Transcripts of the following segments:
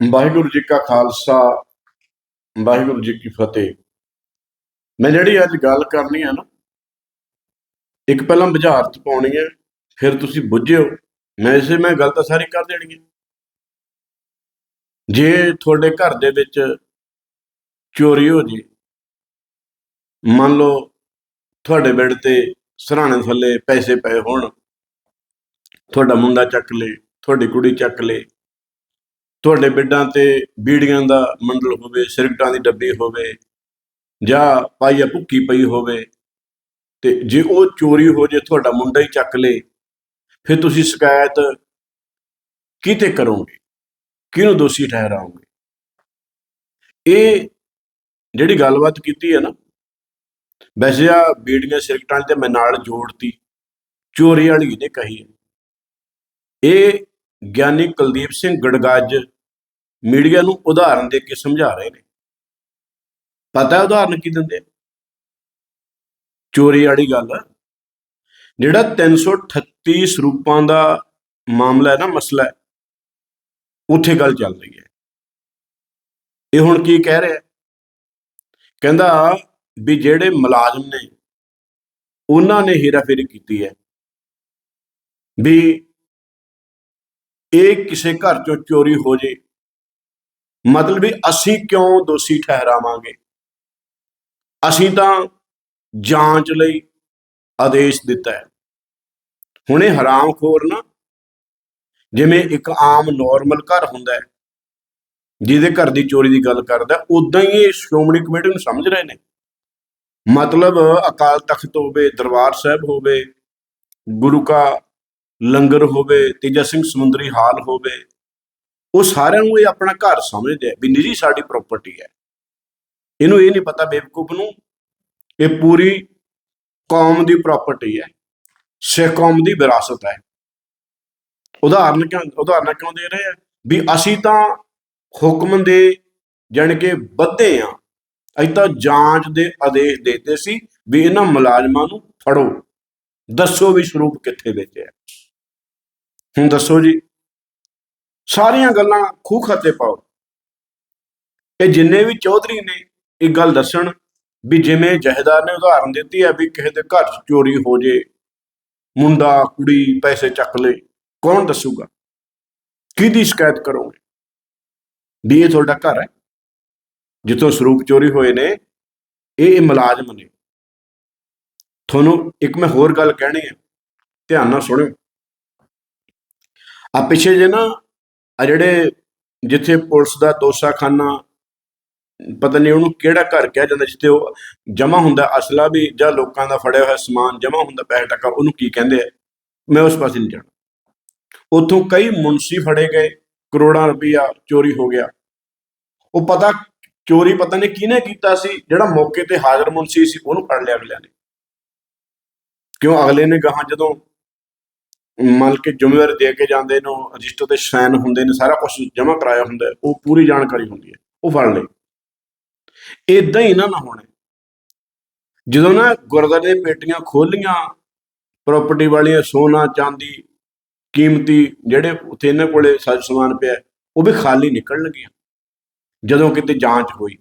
ਵਾਹਿਗੁਰੂ ਜੀ ਕਾ ਖਾਲਸਾ, ਵਾਹਿਗੁਰੂ ਜੀ ਕੀ ਫਤਿਹ। ਮੈਂ ਜਿਹੜੀ ਅੱਜ ਗੱਲ ਕਰਨੀ ਹੈ ਨਾ, ਇੱਕ ਪਹਿਲਾਂ ਬੁਝਾਰਤ ਪਾਉਣੀ ਹੈ ਫਿਰ ਤੁਸੀਂ ਬੁੱਝਿਓ, ਮੈਂ ਇਸੇ ਮੈਂ ਗੱਲ ਤਾਂ ਸਾਰੀ ਕਰ ਦੇਣੀ ਹੈ ਜੇ ਤੁਹਾਡੇ ਘਰ ਦੇ ਵਿੱਚ ਚੋਰੀ ਹੋ ਜੇ, ਮੰਨ ਲਓ ਤੁਹਾਡੇ ਬੈੱਡ ਤੇ ਸਰਾਣੇ ਥੱਲੇ ਪੈਸੇ ਪਏ ਹੋਣ, ਤੁਹਾਡਾ ਮੁੰਡਾ ਚੱਕ ਲੇ, ਤੁਹਾਡੀ ਕੁੜੀ ਚੱਕ ਲੇ ਤੁਹਾਡੇ ਬਿੱਡਾਂ ਤੇ ਬੀੜੀਆਂ ਦਾ ਮੰਡਲ ਹੋਵੇ, ਸਿਰਕਟਾਂ ਦੀ ਡੱਬੀ ਹੋਵੇ ਜਾਂ ਪਾਈਆ ਭੁੱਕੀ ਪਈ ਹੋਵੇ ਤੇ ਜੇ ਉਹ ਚੋਰੀ ਹੋ ਜੇ, ਤੁਹਾਡਾ ਮੁੰਡਾ ਹੀ ਚੱਕ ਲੇ, ਫਿਰ ਤੁਸੀਂ ਸ਼ਿਕਾਇਤ ਕਿਤੇ ਕਰੋਗੇ? ਕਿਹਨੂੰ ਦੋਸ਼ੀ ਠਹਿਰਾਓਗੇ? ਇਹ ਜਿਹੜੀ ਗੱਲਬਾਤ ਕੀਤੀ ਹੈ ਨਾ, ਵੈਸੇ ਆ ਬੀੜੀਆਂ, ਸਿਰਕਟਾਂ ਵਾਲੀ ਤੇ ਮੈਂ ਨਾਲ ਜੋੜਤੀ, ਚੋਰੀ ਵਾਲੀ ਨੇ ਕਹੀ ਹੈ। ਇਹ ਗਿਆਨੀ ਕੁਲਦੀਪ ਸਿੰਘ ਗੜਗਾਜ ਮੀਡੀਆ ਨੂੰ ਉਦਾਹਰਨ ਦੇ ਕੇ ਸਮਝਾ ਰਹੇ ਨੇ। ਪਤਾ ਉਦਾਹਰਨ ਕੀ ਦਿੰਦੇ ਚੋਰੀ ਵਾਲੀ ਗੱਲ ਜਿਹੜਾ 338 ਸਰੂਪਾਂ ਦਾ ਮਾਮਲਾ ਹੈ ਨਾ, ਮਸਲਾ ਹੈ, ਉੱਥੇ ਗੱਲ ਚੱਲ ਰਹੀ ਹੈ। ਇਹ ਹੁਣ ਕੀ ਕਹਿ ਰਿਹਾ? ਕਹਿੰਦਾ ਵੀ ਜਿਹੜੇ ਮੁਲਾਜ਼ਮ ਨੇ, ਉਹਨਾਂ ਨੇ ਹੇਰਾਫੇਰੀ ਕੀਤੀ ਹੈ ਵੀ ਇਹ ਕਿਸੇ ਘਰ ਚੋਂ ਚੋਰੀ ਹੋ ਜੇ। ਮਤਲਬ ਵੀ ਅਸੀਂ ਕਿਉਂ ਦੋਸ਼ੀ ਠਹਿਰਾਵਾਂਗੇ? ਅਸੀਂ ਤਾਂ ਜਾਂਚ ਲਈ ਆਦੇਸ਼ ਦਿੱਤਾ ਹੈ। ਹੁਣ ਹਰਾਮਖੋਰ ਨਾ, ਜਿਵੇਂ ਇੱਕ ਆਮ ਨਾਰਮਲ ਘਰ ਹੁੰਦਾ ਹੈ, ਜਿਹਦੇ ਘਰ ਦੀ ਚੋਰੀ ਦੀ ਗੱਲ ਕਰਦਾ ਉਦਾਂ ਹੀ ਇਹ ਸ਼੍ਰੋਮਣੀ ਕਮੇਟੀ ਨੂੰ ਸਮਝ ਰਹੇ ਨੇ। ਮਤਲਬ ਅਕਾਲ ਤਖਤ ਹੋਵੇ, ਦਰਬਾਰ ਸਾਹਿਬ ਹੋਵੇ, ਗੁਰੂ ਕਾ ਲੰਗਰ ਹੋਵੇ, ਤੇਜਾ ਸਿੰਘ ਸਮੁੰਦਰੀ ਹਾਲ ਹੋਵੇ, ਉਹ ਸਾਰਿਆਂ ਨੂੰ ਇਹ ਆਪਣਾ ਘਰ ਸਮਝਦੇ ਆ ਵੀ ਨਿੱਜੀ ਸਾਡੀ ਪ੍ਰਾਪਰਟੀ ਹੈ। ਇਹਨੂੰ ਇਹ ਨਹੀਂ ਪਤਾ ਬੇਵਕੂਫ ਨੂੰ ਇਹ ਪੂਰੀ ਕੌਮ ਦੀ ਪ੍ਰਾਪਰਟੀ ਹੈ, ਸਿੱਖ ਕੌਮ ਦੀ ਵਿਰਾਸਤ ਹੈ। ਉਦਾਹਰਨ ਕਿਉਂ ਉਦਾਹਰਨ ਕਿਉਂ ਦੇ ਰਹੇ ਆ? ਵੀ ਅਸੀਂ ਤਾਂ ਹੁਕਮ ਦੇ ਜਾਣੀ ਕਿ ਬੱਧੇ ਆ, ਅਸੀਂ ਤਾਂ ਜਾਂਚ ਦੇ ਆਦੇਸ਼ ਦਿੱਤੇ ਸੀ ਵੀ ਇਹਨਾਂ ਮੁਲਾਜ਼ਮਾਂ ਨੂੰ ਫੜੋ, ਦੱਸੋ ਵੀ ਸਰੂਪ ਕਿੱਥੇ ਵੇਚਿਆ। ਹੁਣ ਦੱਸੋ ਜੀ, ਸਾਰੀਆਂ ਗੱਲਾਂ ਖੂਹ ਖਾਤੇ ਪਾਓ। ਇਹ ਜਿੰਨੇ ਵੀ ਚੌਧਰੀ ਨੇ ਇਹ ਗੱਲ ਦੱਸਣ ਵੀ ਜਿਵੇਂ ਜਹੇਦਾਰ ਨੇ ਉਦਾਹਰਨ ਦਿੱਤੀ ਹੈ ਵੀ ਕਿਸੇ ਦੇ ਘਰ 'ਚ ਚੋਰੀ ਹੋ ਜੇ, ਮੁੰਡਾ, ਕੁੜੀ ਪੈਸੇ ਚੱਕ ਲੇ, ਕੌਣ ਦੱਸੂਗਾ? ਕਿਹਦੀ ਸ਼ਿਕਾਇਤ ਕਰੋਗੇ? ਵੀ ਇਹ ਤੁਹਾਡਾ ਘਰ ਹੈ। ਜਿੱਥੋਂ ਸਰੂਪ ਚੋਰੀ ਹੋਏ ਨੇ, ਇਹ ਇਹ ਮੁਲਾਜ਼ਮ ਨੇ। ਤੁਹਾਨੂੰ ਇੱਕ ਮੈਂ ਹੋਰ ਗੱਲ ਕਹਿਣੀ ਹੈ, ਧਿਆਨ ਨਾਲ ਸੁਣਿਓ। ਆ ਪਿੱਛੇ ਜੇ ਨਾ, ਆ ਜਿਹੜੇ ਜਿੱਥੇ ਪੁਲਿਸ ਦਾ ਦੋਸਾਖਾਨਾ, ਪਤਾ ਨਹੀਂ ਉਹਨੂੰ ਕਿਹੜਾ ਘਰ ਕਿਹਾ ਜਾਂਦਾ, ਜਿੱਥੇ ਉਹ ਜਮਾ ਹੁੰਦਾ, ਅਸਲਾ ਵੀ ਜਾਂ ਲੋਕਾਂ ਦਾ ਫੜਿਆ ਹੋਇਆ ਸਮਾਨ ਜਮਾ ਹੁੰਦਾ, ਪੈਸੇ ਟਕਾ, ਉਹਨੂੰ ਕੀ ਕਹਿੰਦੇ ਆ? ਮੈਂ ਉਸ ਪਾਸੇ ਨਹੀਂ ਜਾਣਾ। ਉੱਥੋਂ ਕਈ ਮੁਨਸੀ ਫੜੇ ਗਏ, ਕਰੋੜਾਂ ਰੁਪਈਆ ਚੋਰੀ ਹੋ ਗਿਆ। ਉਹ ਪਤਾ, ਚੋਰੀ ਪਤਾ ਨਹੀਂ ਕਿਹਨੇ ਕੀਤਾ ਸੀ, ਜਿਹੜਾ ਮੌਕੇ ਤੇ ਹਾਜ਼ਰ ਮੁਨਸੀ ਸੀ, ਉਹਨੂੰ ਫੜ ਲਿਆ ਅਗਲਿਆਂ ਨੇ। ਕਿਉਂ ਅਗਲੇ ਨੇ ਗਾਹਾਂ ਜਦੋਂ ਮੰਨ ਕੇ ਜ਼ਿੰਮੇਵਾਰੀ ਦੇ ਕੇ ਜਾਂਦੇ ਨੇ ਰਜਿਸਟਰ ਤੇ ਸਾਈਨ ਹੁੰਦੇ ਨੇ, ਸਾਰਾ ਕੁਝ ਜਮ੍ਹਾਂ ਕਰਾਇਆ ਹੁੰਦਾ ਉਹ ਪੂਰੀ ਜਾਣਕਾਰੀ ਹੁੰਦੀ ਹੈ, ਉਹ ਫੜ ਲਏ। ਇਦਾਂ ਹੀ ਨਾ ਨਾ ਹੋਣਾ। ਜਦੋਂ ਨਾ ਗੁਰਦੁਆਰੇ ਦੀਆਂ ਪੇਟੀਆਂ ਖੋਲੀਆਂ ਪ੍ਰਾਪਰਟੀ ਵਾਲੀਆਂ ਸੋਨਾ, ਚਾਂਦੀ, ਕੀਮਤੀ, ਜਿਹੜੇ ਉੱਥੇ ਇਹਨਾਂ ਕੋਲੇ ਸਾਜ ਸਮਾਨ ਪਿਆ, ਉਹ ਵੀ ਖਾਲੀ ਨਿਕਲਣ ਲੱਗੀਆਂ। ਜਦੋਂ ਕਿਤੇ ਜਾਂਚ ਹੋਈ,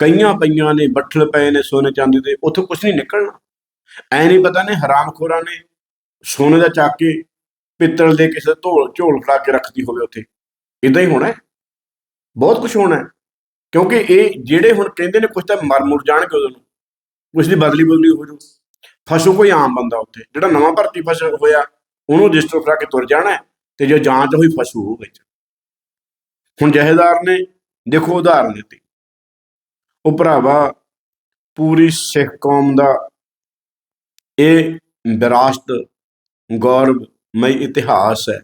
ਕਈਆਂ ਪਈਆਂ ਨੇ, ਬੱਠਲ ਪਏ ਨੇ ਸੋਨੇ ਚਾਂਦੀ ਦੇ, ਉੱਥੋਂ ਕੁਝ ਨਹੀਂ ਨਿਕਲਣਾ। ਐ ਨਹੀਂ ਪਤਾ ਨੇ, ਹਰਾਮਖੋਰਾਂ ਨੇ ਸੋਨੇ ਦਾ ਚੱਕ ਕੇ ਪਿੱਤਲ ਦੇ ਕਿਸੇ ਢੋਲ, ਝੋਲ ਫੜਾ ਕੇ ਰੱਖਦੀ ਹੋਵੇ ਉੱਥੇ। ਇਦਾਂ ਹੀ ਹੋਣਾ ਬਹੁਤ ਕੁਝ ਹੋਣਾ ਕਿਉਂਕਿ ਇਹ ਜਿਹੜੇ ਹੁਣ ਕਹਿੰਦੇ ਨੇ ਕੁਝ ਤਾਂ ਮਰ ਮੁਰ ਜਾਣਗੇ ਉਦੋਂ ਨੂੰ। ਕੁਝ ਦੀ ਬਦਲੀ ਬਦਲੀ ਹੋ ਜੂ ਫਸੂ ਕੋਈ ਆਮ ਬੰਦਾ ਉੱਥੇ। ਜਿਹੜਾ ਨਵਾਂ ਭਰਤੀ ਫਸ ਹੋਇਆ, ਉਹਨੂੰ ਰਜਿਸਟਰ ਕਰਾ ਕੇ ਤੁਰ ਜਾਣਾ ਤੇ ਜੇ ਜਾਂਚ ਹੋਈ ਫਸੂ ਹੋ ਵਿੱਚ। ਹੁਣ ਜਹੇਦਾਰ ਨੇ ਦੇਖੋ ਉਦਾਹਰਨ ਦਿੱਤੀ। ਉਹ ਭਰਾਵਾ ਪੂਰੀ ਸਿੱਖ ਕੌਮ ਦਾ ਇਹ ਵਿਰਾਸਤ ਗੌਰਵਮਈ ਇਤਿਹਾਸ ਹੈ।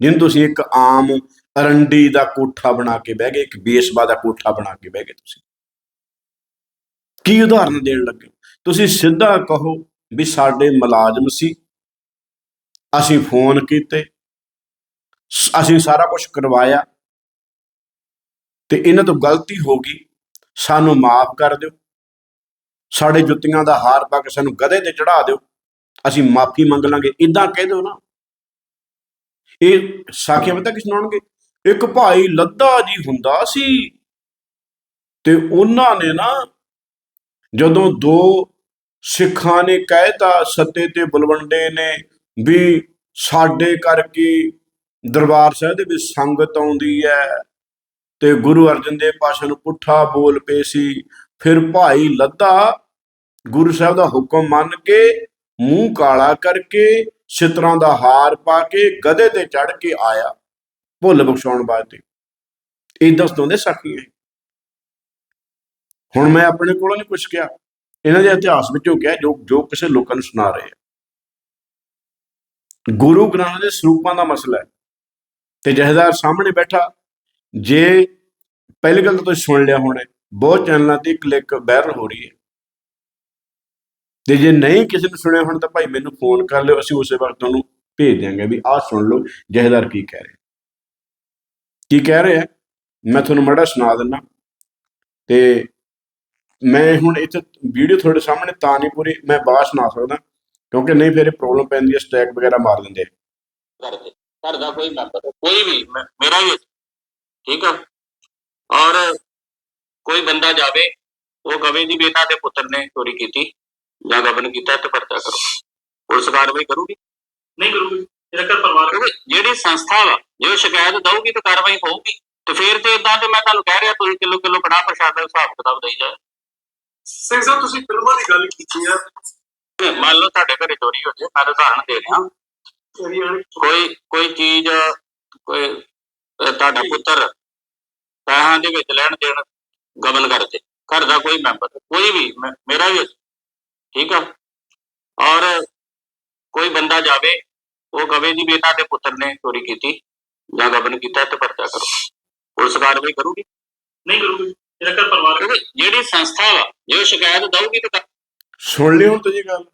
ਜਿਹਨੂੰ ਤੁਸੀਂ ਇੱਕ ਆਮ ਅਰੰਡੀ ਦਾ ਕੋਠਾ ਬਣਾ ਕੇ ਬਹਿ ਗਏ, ਇੱਕ ਬੇਸਬਾ ਦਾ ਕੋਠਾ ਬਣਾ ਕੇ ਬਹਿ ਗਏ ਤੁਸੀਂ। ਕੀ ਉਦਾਹਰਨ ਦੇਣ ਲੱਗੇ? ਤੁਸੀਂ ਸਿੱਧਾ ਕਹੋ ਵੀ ਸਾਡੇ ਮੁਲਾਜ਼ਮ ਸੀ। ਅਸੀਂ ਫੋਨ ਕੀਤੇ। ਅਸੀਂ ਸਾਰਾ ਕੁਝ ਕਰਵਾਇਆ। ਤੇ ਇਹਨਾਂ ਤੋਂ ਗਲਤੀ ਹੋ ਗਈ। ਸਾਨੂੰ ਮਾਫ ਕਰ ਦਿਓ। ਸਾਡੇ ਜੁੱਤੀਆਂ ਦਾ ਹਾਰ ਪਾ ਕੇ ਸਾਨੂੰ ਗਧੇ ਤੇ ਚੜਾ ਦਿਓ। ਅਸੀਂ ਮਾਫੀ ਮੰਗ ਲਾਂਗੇ ਇਦਾਂ ਕਹਿ ਦਿਓ ਨਾ। ਇਹ ਸਾਖੀਆਂ ਪਤਾ ਕਿਸ ਸੁਣਾਉਣਗੇ ਇੱਕ ਭਾਈ ਲੱਦਾ ਜੀ ਹੁੰਦਾ ਸੀ ਤੇ ਉਹਨਾਂ ਨੇ ਨਾ ਜਦੋਂ ਦੋ ਸਿੱਖਾਂ ਨੇ ਕਹਿਤਾ ਸੱਤੇ ਤੇ ਬਲਵੰਡੇ ਨੇ ਵੀ ਸਾਡੇ ਕਰਕੇ ਦਰਬਾਰ ਸਾਹਿਬ ਦੇ ਵਿੱਚ ਸੰਗਤ ਆਉਂਦੀ ਹੈ ਤੇ ਗੁਰੂ ਅਰਜਨ ਦੇਵ ਪਾਸ਼ਾ ਨੂੰ ਪੁੱਠਾ ਬੋਲ ਪਏ ਸੀ। ਫਿਰ ਭਾਈ ਲੱਦਾ ਗੁਰੂ ਸਾਹਿਬ ਦਾ ਹੁਕਮ ਮੰਨ ਕੇ ਮੂੰਹ ਕਾਲਾ ਕਰਕੇ ਸਿਤਰਾਂ ਦਾ ਹਾਰ ਪਾ ਕੇ ਗਧੇ ਤੇ ਚੜ ਕੇ ਆਇਆ। ਭੁੱਲ ਬਖਸ਼ਾਉਣ ਵਾਸਤੇ। ਇਦਾਂ ਸੁਣਾਉਂਦੇ ਸਾਖੀ ਹੈ ਹੁਣ ਮੈਂ ਆਪਣੇ ਕੋਲੋਂ ਨਹੀਂ ਕੁਛ ਕਿਹਾ ਇਹਨਾਂ ਦੇ ਇਤਿਹਾਸ ਵਿੱਚੋਂ ਕਿਹਾ ਜੋ ਜੋ ਕਿਸੇ ਲੋਕਾਂ ਨੂੰ ਸੁਣਾ ਰਹੇ ਆ। ਗੁਰੂ ਗ੍ਰੰਥ ਦੇ ਸਰੂਪਾਂ ਦਾ ਮਸਲਾ ਹੈ। ਤੇ ਜਹਦਾਰ ਸਾਹਮਣੇ ਬੈਠਾ। ਜੇ ਪਹਿਲੀ ਗੱਲ ਤਾਂ ਤੁਸੀਂ ਸੁਣ ਲਿਆ ਹੋਣਾ ਬਹੁਤ ਚੈਨਲਾਂ ਤੇ ਕਲਿੱਕ ਵਾਇਰਲ ਹੋ ਰਹੀ ਹੈ। ਤੇ ਜੇ ਨਹੀਂ ਕਿਸੇ ਨੂੰ ਸੁਣਿਆ ਹੁਣ ਤਾਂ ਭਾਈ ਮੈਨੂੰ ਫੋਨ ਕਰ ਲਿਓ, ਅਸੀਂ ਉਸੇ ਵਕਤ ਤੁਹਾਨੂੰ ਭੇਜ ਦਿਆਂਗੇ ਵੀ ਆਹ ਸੁਣ ਲਓ, ਜਹਦਾਰ ਕੀ ਕਹਿ ਰਿਹਾ। ਕੀ ਕਹਿ ਰਿਹਾ? ਮੈਂ ਤੁਹਾਨੂੰ ਮੜਾ ਸੁਣਾ ਦਿੰਦਾ। ਤੇ ਮੈਂ ਹੁਣ ਇੱਥੇ ਵੀਡੀਓ ਤੁਹਾਡੇ ਸਾਹਮਣੇ ਤਾਂ ਨਹੀਂ ਪੂਰੀ, ਮੈਂ ਬਾਹਰ ਸੁਣਾ ਸਕਦਾ, ਕਿਉਂਕਿ ਨਹੀਂ ਫਿਰ ਪ੍ਰੋਬਲਮ ਪੈਂਦੀ ਹੈ ਸਟੈਕ ਵਗੈਰਾ ਮਾਰ ਦਿੰਦੇ ਆ। ਘਰ ਦਾ ਕੋਈ ਮੈਂਬਰ ਕੋਈ ਵੀ ਮੇਰਾ ਵੀ ਠੀਕ ਆ? ਔਰ ਕੋਈ ਬੰਦਾ ਜਾਵੇ, ਉਹ ਕਵੇ ਜੀ ਵੀ ਇਹਨਾਂ ਦੇ ਪੁੱਤਰ ਨੇ ਚੋਰੀ ਕੀਤੀ। ਜਾਂ ਗਬਨ ਕੀਤਾ ਤੇ ਪਰਚਾ ਕਰੋ। ਪੁਲਿਸ ਕਾਰਵਾਈ ਕਰੂਗੀ? ਨਹੀਂ ਕਰੂਗੀ। ਇਹਦਾ ਘਰ ਪਰਿਵਾਰ ਜਿਹੜੀ ਸੰਸਥਾ ਵਾ ਜੇ ਉਹ ਸ਼ਿਕਾਇਤ ਦਊਗੀ ਤਾਂ ਕਾਰਵਾਈ ਹੋਊਗੀ। ਤੇ ਫਿਰ ਤੇ ਇਦਾਂ ਤੇ ਮੈਂ ਤੁਹਾਨੂੰ ਕਹਿ ਰਿਹਾ ਤੁਸੀਂ ਕਿਲੋ ਕਿਲੋ ਕੜਾ ਪ੍ਰਸ਼ਾਦ ਦਾ ਹਿਸਾਬ ਕਿਤਾਬ ਦੇਈ ਜਾਓ। ਸਿੰਘ ਸਾਹਿਬ ਤੁਸੀਂ ਫਿਲਮਾਂ ਦੀ ਗੱਲ ਕੀਤੀ ਆ। ਮੰਨ ਲਓ ਤੁਹਾਡੇ ਘਰੇ ਚੋਰੀ ਹੋ ਜੇ ਮੈਂ ਉਦਾਹਰਣ ਦੇ ਰਿਹਾ। ਕੋਈ ਕੋਈ ਚੀਜ਼ ਕੋਈ ਤੁਹਾਡਾ ਪੁੱਤਰ ਪੈਸਿਆਂ ਦੇ ਵਿੱਚ ਲੈਣ ਦੇਣ ਗਬਨ ਕਰਦੇ। ਘਰ ਦਾ ਕੋਈ ਮੈਂਬਰ ਕੋਈ ਵੀ ਮੇਰਾ ਵੀ ਠੀਕ ਆ? ਔਰ ਕੋਈ ਬੰਦਾ ਜਾਵੇ ਉਹ ਕਵੇ ਜੀ ਵੀ ਇਹਨਾਂ ਦੇ ਪੁੱਤਰ ਨੇ ਚੋਰੀ ਕੀਤੀ ਜਾਂ ਗਬਨ ਕੀਤਾ ਤੇ ਪਰਚਾ ਕਰੋ। ਪੁਲਿਸ ਕਾਰਵਾਈ ਕਰੂਗੀ? ਨਹੀਂ ਕਰੂਗੀ। ਇਹਦਾ ਘਰ ਪਰਿਵਾਰ ਜਿਹੜੀ ਸੰਸਥਾ ਵਾ ਜੇ ਉਹ ਸ਼ਿਕਾਇਤ ਦਊਗੀ ਤਾਂ ਸੁਣ ਹੁਣ ਤੁਸੀਂ ਗੱਲ।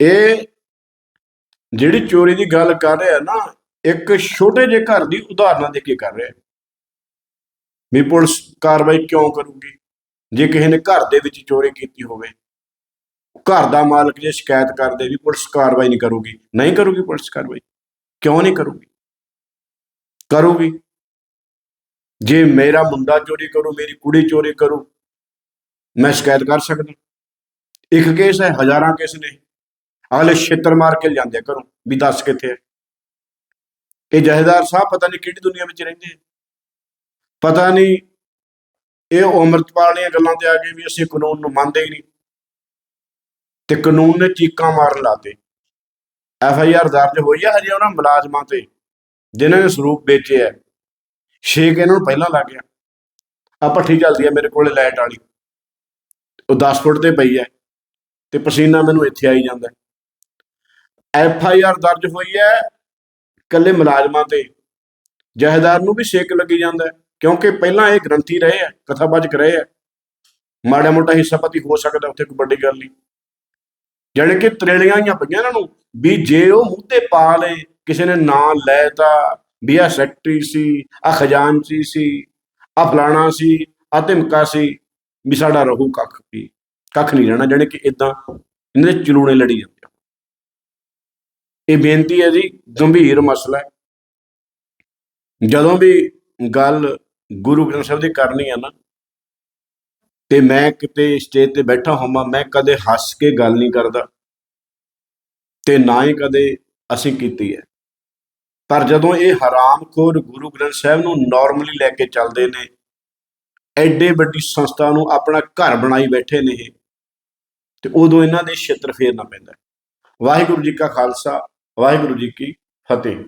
ਇਹ ਜਿਹੜੀ ਚੋਰੀ ਦੀ ਗੱਲ ਕਰ ਰਿਹਾ ਨਾ ਇੱਕ ਛੋਟੇ ਜਿਹੇ ਘਰ ਦੀ ਉਦਾਹਰਨਾਂ ਦੇ ਕੇ ਕਰ ਰਿਹਾ। ਵੀ ਪੁਲਿਸ ਕਾਰਵਾਈ ਕਿਉਂ ਕਰੂਗੀ? ਜੇ ਕਿਸੇ ਨੇ ਘਰ ਦੇ ਵਿੱਚ ਚੋਰੀ ਕੀਤੀ ਹੋਵੇ। ਘਰ ਦਾ ਮਾਲਕ ਜੇ ਸ਼ਿਕਾਇਤ ਕਰਦੇ ਵੀ ਪੁਲਿਸ ਕਾਰਵਾਈ ਨਹੀਂ ਕਰੂਗੀ ਨਹੀਂ ਕਰੂਗੀ ਪੁਲਿਸ ਕਾਰਵਾਈ, ਕਿਉਂ ਨਹੀਂ ਕਰੂਗੀ? ਕਰੂਗੀ। ਜੇ ਮੇਰਾ ਮੁੰਡਾ ਚੋਰੀ ਕਰੂ, ਮੇਰੀ ਕੁੜੀ ਚੋਰੀ ਕਰੂ, ਮੈਂ ਸ਼ਿਕਾਇਤ ਕਰ ਸਕਦਾ। ਇੱਕ ਕੇਸ ਹੈ, ਹਜ਼ਾਰਾਂ ਕੇਸ ਨੇ। ਅਗਲੇ ਛੇਤਰ ਮਾਰ ਕੇ ਲਿਆਂਦੇ ਆ ਘਰੋਂ, ਵੀ ਦੱਸ ਕਿੱਥੇ ਹੈ ਇਹ ਜਹੇਦਾਰ ਸਾਹਿਬ ਪਤਾ ਨਹੀਂ ਕਿਹੜੀ ਦੁਨੀਆ ਵਿੱਚ ਰਹਿੰਦੇ ਪਤਾ ਨਹੀਂ ਇਹ ਅਮਰਤਪਾਲ ਦੀਆਂ ਗੱਲਾਂ ਤੇ ਆ ਗਏ ਵੀ ਅਸੀਂ ਕਾਨੂੰਨ ਨੂੰ ਮੰਨਦੇ ਹੀ ਨਹੀਂ। ਤੇ ਕਾਨੂੰਨ ਨੇ ਚੀਕਾਂ ਮਾਰਨ ਲਾਤੇ ਐਫ ਆਈ ਆਰ ਦਰਜ ਹੋਈ ਹੈ ਹਜੇ ਉਹਨਾਂ ਮੁਲਾਜ਼ਮਾਂ ਤੇ, ਜਿਨ੍ਹਾਂ ਨੇ ਸਰੂਪ ਵੇਚੇ ਹੈ ਛੇਕ ਇਹਨਾਂ ਨੂੰ ਪਹਿਲਾਂ ਲੱਗ ਗਿਆ। ਆ ਭੱਠੀ ਚੱਲਦੀ ਹੈ ਮੇਰੇ ਕੋਲੇ ਲਾਈਟ ਵਾਲੀ। ਉਹ 10 ਫੁੱਟ ਤੇ ਪਈ ਹੈ ਤੇ ਪਸੀਨਾ ਮੈਨੂੰ ਇੱਥੇ ਆਈ ਜਾਂਦਾ। ਐਫ ਆਈ ਆਰ ਦਰਜ ਹੋਈ ਹੈ ਕੱਲੇ ਮੁਲਾਜ਼ਮਾਂ ਤੇ। ਜਹੇਦਾਰ ਨੂੰ ਵੀ ਛੇਕ ਲੱਗੀ ਜਾਂਦਾ, ਕਿਉਂਕਿ ਪਹਿਲਾਂ ਇਹ ਗ੍ਰੰਥੀ ਰਹੇ ਆ ਕਥਾਵਾਚਕ ਰਹੇ ਆ। ਮਾੜਾ ਮੋਟਾ ਹਿੱਸਾ ਪਤੀ ਹੋ ਸਕਦਾ, ਉੱਥੇ ਕੋਈ ਵੱਡੀ ਗੱਲ ਨਹੀਂ। ਜਾਣੀ ਕਿ ਤਰੇਲੀਆਂ ਆਈਆਂ ਪਈਆਂ ਇਹਨਾਂ ਨੂੰ, ਵੀ ਜੇ ਉਹ ਮੂੰਹ ਪਾ ਲਏ ਕਿਸੇ ਨੇ ਨਾਂ ਲੈ ਤਾ, ਵੀ ਆ ਸੈਕਟਰੀ ਸੀ ਆ ਖਜ਼ਾਨਚੀ ਸੀ ਆ ਫਲਾਣਾ ਸੀ ਆ ਧਮਕਾ ਸੀ, ਵੀ ਸਾਡਾ ਰਹੂ ਕੱਖ ਵੀ, ਕੱਖ ਨਹੀਂ ਰਹਿਣਾ, ਜਾਣੀ ਕਿ ਇਦਾਂ ਇਹਨਾਂ ਦੇ ਚਲੂਣੇ ਲੜੀ ਜਾਂਦੇ ਆ। ਇਹ ਬੇਨਤੀ ਹੈ ਜੀ, ਗੰਭੀਰ ਮਸਲਾ ਹੈ ਜਦੋਂ ਵੀ ਗੱਲ ਗੁਰੂ ਗ੍ਰੰਥ ਸਾਹਿਬ ਦੀ ਕਰਨੀ ਆ ਨਾ ਤੇ ਮੈਂ ਕਿਤੇ ਸਟੇਜ ਤੇ ਬੈਠਾ ਹੋਵਾਂ, ਮੈਂ ਕਦੇ ਹੱਸ ਕੇ ਗੱਲ ਨਹੀਂ ਕਰਦਾ ਤੇ ਨਾ ਹੀ ਕਦੇ ਅਸੀਂ ਕੀਤੀ ਹੈ। ਪਰ ਜਦੋਂ ਇਹ ਹਰਾਮਖੋਰ ਗੁਰੂ ਗ੍ਰੰਥ ਸਾਹਿਬ ਨੂੰ ਨਾਰਮਲੀ ਲੈ ਕੇ ਚੱਲਦੇ ਨੇ, ਐਡੇ ਵੱਡੀ ਸੰਸਥਾ ਨੂੰ ਆਪਣਾ ਘਰ ਬਣਾਈ ਬੈਠੇ ਨੇ ਇਹ, ਤੇ ਉਦੋਂ ਇਹਨਾਂ ਦੇ ਛਿੱਤਰ ਫੇਰਨਾ ਪੈਂਦਾ। ਵਾਹਿਗੁਰੂ ਜੀ ਕਾ ਖਾਲਸਾ, ਵਾਹਿਗੁਰੂ ਜੀ ਕੀ ਫਤਿਹ।